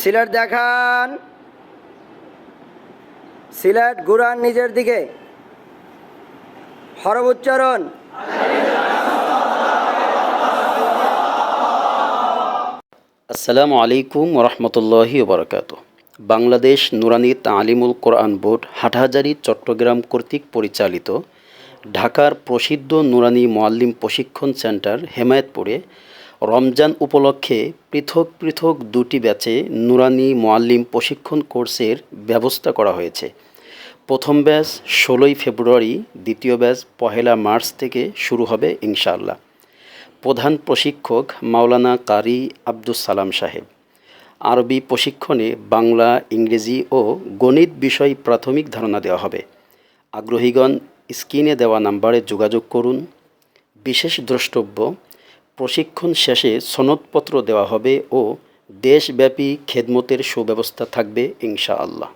সিলেট দেখান। সিলেট ঘুরান নিজের দিকে। হরব উচ্চারণ। আসসালামু আলাইকুম রহমতুল্লাহি ওবরাকাত। বাংলাদেশ নুরানি তালিমুল কোরআন বোর্ড, হাটহাজারী, চট্টগ্রাম কর্তৃক পরিচালিত ঢাকার প্রসিদ্ধ নুরানি মোয়াল্লিম প্রশিক্ষণ সেন্টার, হেমায়তপুরে রমজান উপলক্ষে পৃথক পৃথক দুটি ব্যাচে নুরানি মোয়াল্লিম প্রশিক্ষণ কোর্সের ব্যবস্থা করা হয়েছে। প্রথম ব্যাচ ষোলোই ফেব্রুয়ারি, দ্বিতীয় ব্যাচ পহেলা মার্চ থেকে শুরু হবে ইনশাআল্লাহ। প্রধান প্রশিক্ষক মাওলানা কারি আব্দুস সালাম সাহেব। আরবি প্রশিক্ষণে বাংলা, ইংরেজি ও গণিত বিষয় প্রাথমিক ধারণা দেওয়া হবে। আগ্রহীগণ স্ক্রিনে দেওয়া নাম্বারে যোগাযোগ করুন। বিশেষ দ্রষ্টব্য প্রশিক্ষণ শেষে সনদপত্র দেওয়া হবে ও দেশব্যাপী খেদমতের সুব্যবস্থা থাকবে ইনশাআল্লাহ।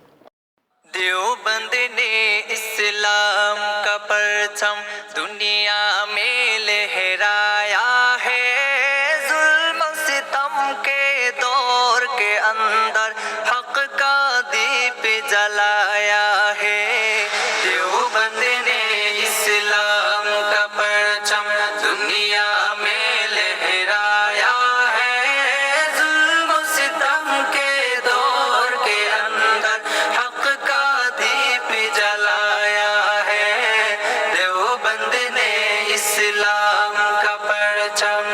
আল্লাহ ने इस्लाम का ইসলাম কপর চম